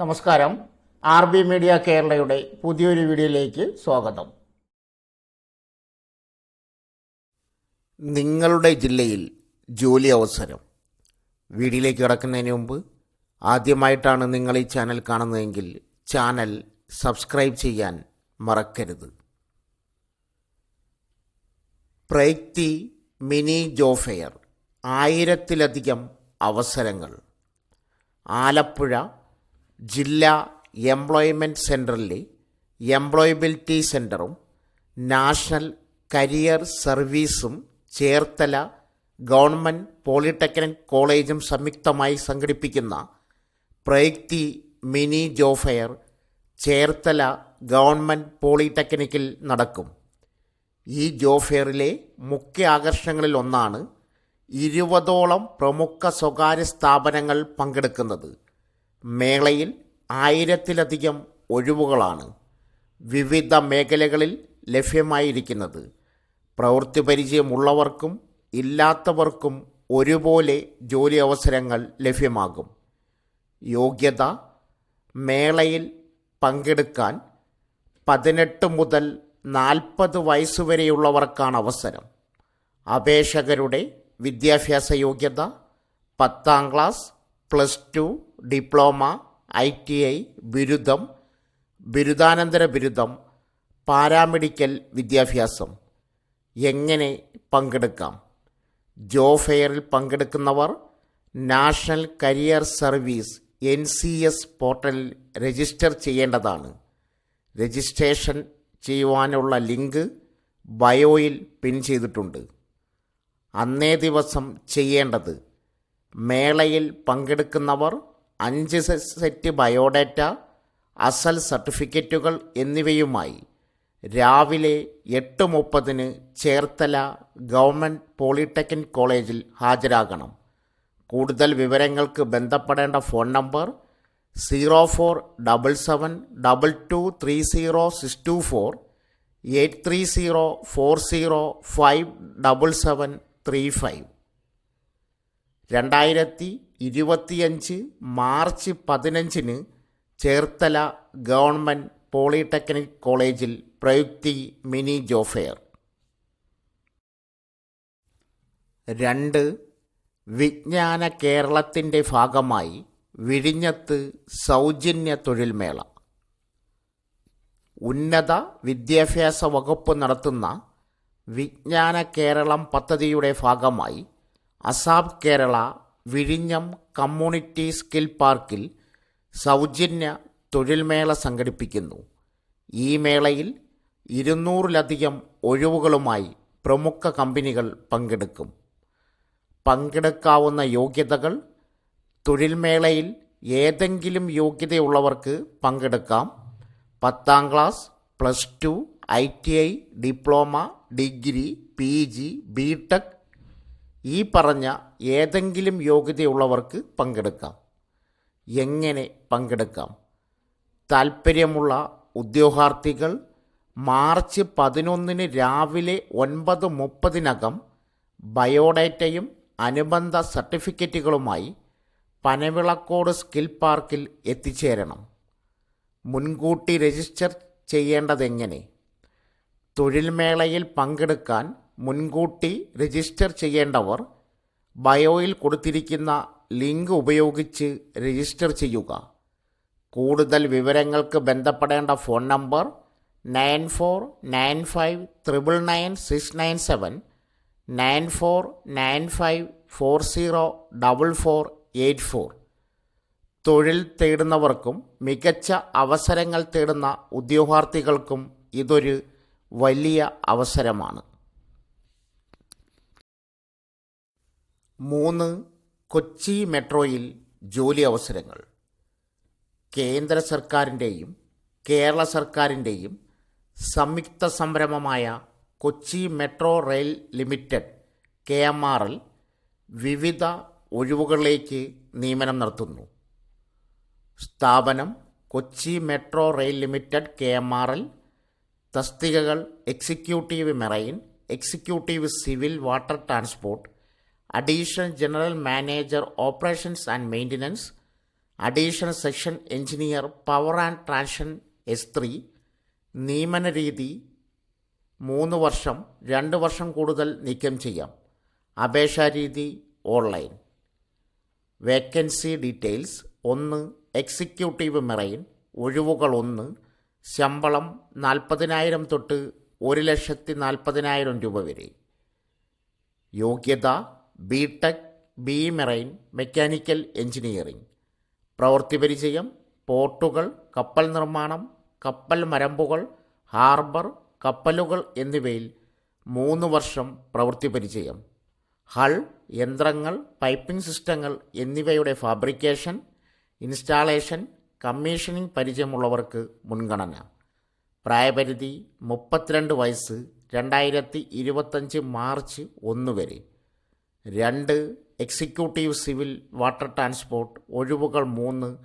നമസ്കാരം. R B media കേരളയുടെ പുതിയൊരു വീഡിയോയിലേക്ക് സ്വാഗതം. നിങ്ങളുടെ ജില്ലയിൽ ജോലി അവസരം. വീഡിയോയിലേക്ക് കിടക്കുന്നതിന് മുമ്പ് ആദ്യമായിട്ടാണ് നിങ്ങൾ ഈ ചാനൽ കാണുന്നതെങ്കിൽ ചാനൽ സബ്സ്ക്രൈബ് ചെയ്യാൻ മറക്കരുത്. പ്രയക്തി മിനി ജോഫെയർ ആയിരത്തിലധികം അവസരങ്ങൾ. ആലപ്പുഴ ജില്ലാ എംപ്ലോയ്മെന്റ് സെന്ററിലെ എംപ്ലോയബിലിറ്റി സെന്ററും നാഷണൽ കരിയർ സർവീസും ചേർത്തല ഗവൺമെന്റ് പോളിടെക്നിക് കോളേജും സംയുക്തമായി സംഘടിപ്പിക്കുന്ന Prayukthi mini job fair Cherthala government പോളിടെക്നിക്കിൽ നടക്കും. ഈ ജോഫെയറിലെ മുഖ്യ ആകർഷണങ്ങളിൽ ഒന്നാണ് ഇരുപതോളം പ്രമുഖ സ്വകാര്യ സ്ഥാപനങ്ങൾ പങ്കെടുക്കുന്നത്. മേളയിൽ ആയിരത്തിലധികം ഒഴിവുകളാണ് വിവിധ മേഖലകളിൽ ലഭ്യമായിരിക്കുന്നത്. പ്രവൃത്തി പരിചയമുള്ളവർക്കും ഇല്ലാത്തവർക്കും ഒരുപോലെ ജോലി അവസരങ്ങൾ ലഭ്യമാകും. യോഗ്യത മേളയിൽ പങ്കെടുക്കാൻ പതിനെട്ട് മുതൽ നാൽപ്പത് വയസ്സുവരെയുള്ളവർക്കാണ് അവസരം. അപേക്ഷകരുടെ വിദ്യാഭ്യാസ യോഗ്യത പത്താം class plus two diploma I T I ബിരുദം ബിരുദാനന്തര ബിരുദം പാരാമെഡിക്കൽ വിദ്യാഭ്യാസം. എങ്ങനെ പങ്കെടുക്കാം? ജോ ഫെയറിൽ പങ്കെടുക്കുന്നവർ national career service N C S പോർട്ടലിൽ രജിസ്റ്റർ ചെയ്യേണ്ടതാണ്. രജിസ്ട്രേഷൻ ചെയ്യുവാനുള്ള ലിങ്ക് ബയോയിൽ പിൻ ചെയ്തിട്ടുണ്ട്. അന്നേ ദിവസം ചെയ്യേണ്ടത്. മേളയിൽ പങ്കെടുക്കുന്നവർ അഞ്ച് സെറ്റ് ബയോഡാറ്റ അസൽ സർട്ടിഫിക്കറ്റുകൾ എന്നിവയുമായി രാവിലെ എട്ട് മുപ്പതിന് ചേർത്തല ഗവൺമെന്റ് പോളിടെക്നിക് കോളേജിൽ ഹാജരാകണം. കൂടുതൽ വിവരങ്ങൾക്ക് ബന്ധപ്പെടേണ്ട phone number zero four double seven double two three zero six two four eight three zero four zero five double seven three five. രണ്ടായിരത്തി ഇരുപത്തിയഞ്ച് മാർച്ച് പതിനഞ്ചിന് ചേർത്തല ഗവൺമെന്റ് പോളിടെക്നിക് കോളേജിൽ പ്രയുക്തി മിനി ജോഫെയർ. രണ്ട് വിജ്ഞാന കേരളത്തിന്റെ ഭാഗമായി വിഴിഞ്ഞത്ത് സൗജന്യ തൊഴിൽമേള. ഉന്നത വിദ്യാഭ്യാസ വകുപ്പ് നടത്തുന്ന വിജ്ഞാന കേരളം പദ്ധതിയുടെ ഭാഗമായി അസാബ് കേരള വിഴിഞ്ഞം കമ്മ്യൂണിറ്റി സ്കിൽ പാർക്കിൽ സൗജന്യ തൊഴിൽമേള സംഘടിപ്പിക്കുന്നു. ഈ മേളയിൽ ഇരുന്നൂറിലധികം ഒഴിവുകളുമായി പ്രമുഖ കമ്പനികൾ പങ്കെടുക്കും. പങ്കെടുക്കാവുന്ന യോഗ്യതകൾ തൊഴിൽമേളയിൽ ഏതെങ്കിലും യോഗ്യതയുള്ളവർക്ക് പങ്കെടുക്കാം. പത്താം class plus two I T I diploma degree P G B tech ഈ പറഞ്ഞ ഏതെങ്കിലും യോഗ്യതയുള്ളവർക്ക് പങ്കെടുക്കാം. എങ്ങനെ പങ്കെടുക്കാം? താൽപ്പര്യമുള്ള ഉദ്യോഗാർത്ഥികൾ മാർച്ച് പതിനൊന്നിന് രാവിലെ ഒൻപത് മുപ്പതിനകം ബയോഡേറ്റയും അനുബന്ധ സർട്ടിഫിക്കറ്റുകളുമായി പനവിളക്കോട് സ്കിൽ പാർക്കിൽ എത്തിച്ചേരണം. മുൻകൂട്ടി രജിസ്റ്റർ ചെയ്യേണ്ടതെങ്ങനെ? തൊഴിൽമേളയിൽ പങ്കെടുക്കാൻ മുൻകൂട്ടി രജിസ്റ്റർ ചെയ്യേണ്ടവർ ബയോയിൽ കൊടുത്തിരിക്കുന്ന ലിങ്ക് ഉപയോഗിച്ച് രജിസ്റ്റർ ചെയ്യുക. കൂടുതൽ വിവരങ്ങൾക്ക് ബന്ധപ്പെടേണ്ട phone number nine four nine five triple nine six nine seven nine four nine five four zero double four eight four. തൊഴിൽ തേടുന്നവർക്കും മികച്ച അവസരങ്ങൾ തേടുന്ന ഉദ്യോഗാർത്ഥികൾക്കും ഇതൊരു വലിയ അവസരമാണ്. മൂന്ന് കൊച്ചി മെട്രോയിൽ ജോലി അവസരങ്ങൾ. കേന്ദ്ര സർക്കാരിന്റെയും കേരള സർക്കാരിന്റെയും സംയുക്ത സംരംഭമായ Kochi metro rail limited K M R L വിവിധ ഒഴിവുകളിലേക്ക് നിയമനം നടത്തുന്നു. സ്ഥാപനം Kochi metro rail limited K M R L തസ്തികകൾ executive marine executive civil water transport additional general manager operations and maintenance additional section engineer power and traction S three നിയമന രീതി മൂന്ന് വർഷം രണ്ട് വർഷം കൂടുതൽ നീക്കം ചെയ്യാം. അപേക്ഷാ രീതി ഓൺലൈൻ. വേക്കൻസി ഡീറ്റെയിൽസ് ഒന്ന് എക്സിക്യൂട്ടീവ് മെറൈൻ ഒഴിവുകൾ ഒന്ന് ശമ്പളം നാൽപ്പതിനായിരം തൊട്ട് ഒരു ലക്ഷത്തി നാൽപ്പതിനായിരം രൂപ വരെ. യോഗ്യത B tech B marine mechanical engineering. പ്രവൃത്തി പരിചയം പോർട്ടുകൾ കപ്പൽ നിർമ്മാണം കപ്പൽ മരമ്പുകൾ ഹാർബർ കപ്പലുകൾ എന്നിവയിൽ മൂന്ന് വർഷം പ്രവൃത്തി പരിചയം. ഹൾ യന്ത്രങ്ങൾ പൈപ്പിംഗ് സിസ്റ്റങ്ങൾ എന്നിവയുടെ ഫാബ്രിക്കേഷൻ ഇൻസ്റ്റാളേഷൻ കമ്മീഷനിംഗ് പരിചയമുള്ളവർക്ക് മുൻഗണന. പ്രായപരിധി മുപ്പത്തിരണ്ട് വയസ്സ് രണ്ടായിരത്തി ഇരുപത്തഞ്ച് മാർച്ച് ഒന്ന് വരെ. രണ്ട് എക്സിക്യൂട്ടീവ് സിവിൽ വാട്ടർ ട്രാൻസ്പോർട്ട് ഒഴിവുകൾ മൂന്ന്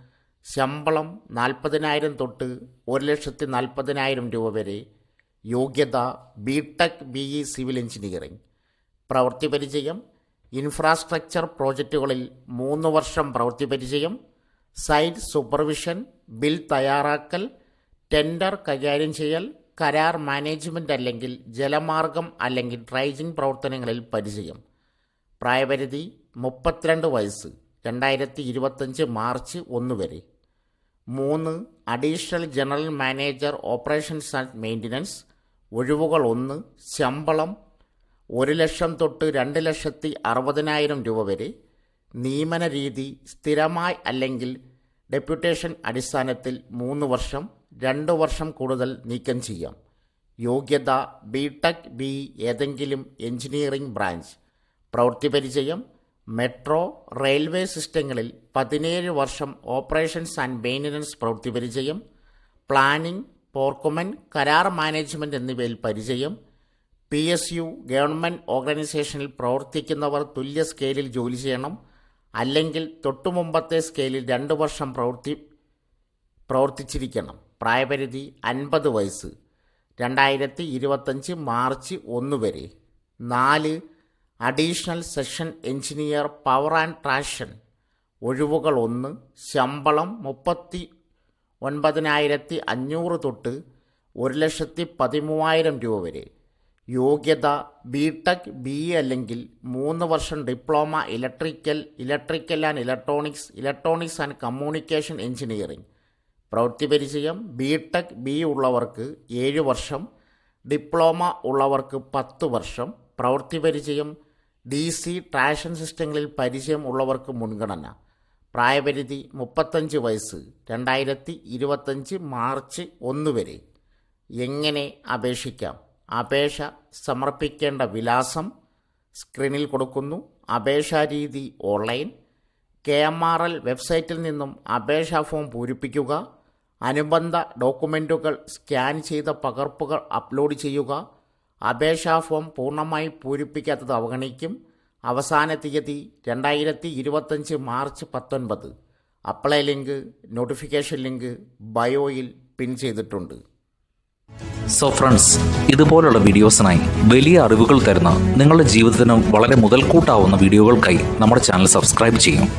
ശമ്പളം നാൽപ്പതിനായിരം തൊട്ട് ഒരു ലക്ഷത്തി നാൽപ്പതിനായിരം രൂപ വരെ. യോഗ്യത B tech B E civil engineering. പ്രവൃത്തി പരിചയം ഇൻഫ്രാസ്ട്രക്ചർ പ്രോജക്റ്റുകളിൽ മൂന്ന് വർഷം പ്രവൃത്തി പരിചയം സൈറ്റ് സൂപ്പർവിഷൻ ബിൽ തയ്യാറാക്കൽ ടെൻഡർ കൈകാര്യം ചെയ്യൽ കരാർ മാനേജ്മെന്റ് അല്ലെങ്കിൽ ജലമാർഗം അല്ലെങ്കിൽ ഡ്രൈജിംഗ് പ്രവർത്തനങ്ങളിൽ പരിചയം. പ്രായപരിധി മുപ്പത്തിരണ്ട് വയസ്സ് രണ്ടായിരത്തി ഇരുപത്തഞ്ച് മാർച്ച് ഒന്ന് വരെ. മൂന്ന് additional general manager operations and maintenance ഒഴിവുകൾ ഒന്ന് ശമ്പളം ഒരു ലക്ഷം തൊട്ട് രണ്ട് ലക്ഷത്തി അറുപതിനായിരം രൂപ വരെ. നിയമന രീതി സ്ഥിരമായി അല്ലെങ്കിൽ ഡെപ്യൂട്ടേഷൻ അടിസ്ഥാനത്തിൽ മൂന്ന് വർഷം രണ്ട് വർഷം കൂടുതൽ നീക്കം ചെയ്യാം. യോഗ്യത ബി ടെക് ബി ഏതെങ്കിലും എഞ്ചിനീയറിംഗ് ബ്രാഞ്ച്. പ്രവൃത്തി പരിചയം മെട്രോ റെയിൽവേ സിസ്റ്റങ്ങളിൽ പതിനേഴ് വർഷം ഓപ്പറേഷൻസ് ആൻഡ് മെയിന്റനൻസ് പ്രവൃത്തി പരിചയം പ്ലാനിംഗ് പോർക്കുമെൻ കരാർ മാനേജ്മെന്റ് എന്നിവയിൽ പരിചയം പി എസ് യു ഗവൺമെന്റ് ഓർഗനൈസേഷനിൽ പ്രവർത്തിക്കുന്നവർ തുല്യ സ്കെയിലിൽ ജോലി ചെയ്യണം അല്ലെങ്കിൽ തൊട്ടുമുമ്പത്തെ സ്കെയിലിൽ രണ്ട് വർഷം പ്രവൃത്തി പ്രവർത്തിച്ചിരിക്കണം. പ്രായപരിധി അൻപത് വയസ്സ്. രണ്ടായിരത്തി ഇരുപത്തഞ്ച് മാർച്ച് ഒന്ന് വരെ. നാല് additional section engineer power and traction ഒഴിവുകൾ ഒന്ന് ശമ്പളം മുപ്പത്തി ഒൻപതിനായിരത്തി അഞ്ഞൂറ് തൊട്ട് ഒരു ലക്ഷത്തി പതിമൂവായിരം രൂപ വരെ. യോഗ്യത ബി ടെക് ബി അല്ലെങ്കിൽ മൂന്ന് വർഷം diploma electrical electrical and electronics electronics and communication engineering പ്രവൃത്തി പരിചയം ബി ടെക് ബി ഉള്ളവർക്ക് ഏഴ് വർഷം ഡിപ്ലോമ ഉള്ളവർക്ക് പത്ത് വർഷം. പ്രവൃത്തി പരിചയം ഡി സി ട്രാഷൻ സിസ്റ്റങ്ങളിൽ പരിചയം ഉള്ളവർക്ക് മുൻഗണന. പ്രായപരിധി മുപ്പത്തഞ്ച് വയസ്സ് രണ്ടായിരത്തി ഇരുപത്തഞ്ച് മാർച്ച് ഒന്ന് വരെ. എങ്ങനെ അപേക്ഷിക്കാം? അപേക്ഷ സമർപ്പിക്കേണ്ട വിലാസം സ്ക്രീനിൽ കൊടുക്കുന്നു. അപേക്ഷാ രീതി online. K M R L വെബ്സൈറ്റിൽ നിന്നും അപേക്ഷാ ഫോം പൂരിപ്പിക്കുക. അനുബന്ധ ഡോക്യുമെന്റുകൾ സ്കാൻ ചെയ്ത പകർപ്പുകൾ അപ്ലോഡ് ചെയ്യുക. അപേക്ഷാ ഫോം പൂർണമായി പൂരിപ്പിക്കാത്തത് അവഗണിക്കും. അവസാന തീയതി രണ്ടായിരത്തി ഇരുപത്തഞ്ച് മാർച്ച് പത്തൊൻപത്. അപ്ലൈ ലിങ്ക് നോട്ടിഫിക്കേഷൻ ലിങ്ക് ബയോയിൽ പിൻ ചെയ്തിട്ടുണ്ട്. സോ ഫ്രണ്ട്സ് ഇതുപോലുള്ള വീഡിയോസിനായി വലിയ അറിവുകൾ തരുന്ന നിങ്ങളുടെ ജീവിതത്തിന് വളരെ മുതൽക്കൂട്ടാവുന്ന വീഡിയോകൾക്കായി നമ്മുടെ ചാനൽ സബ്സ്ക്രൈബ് ചെയ്യും.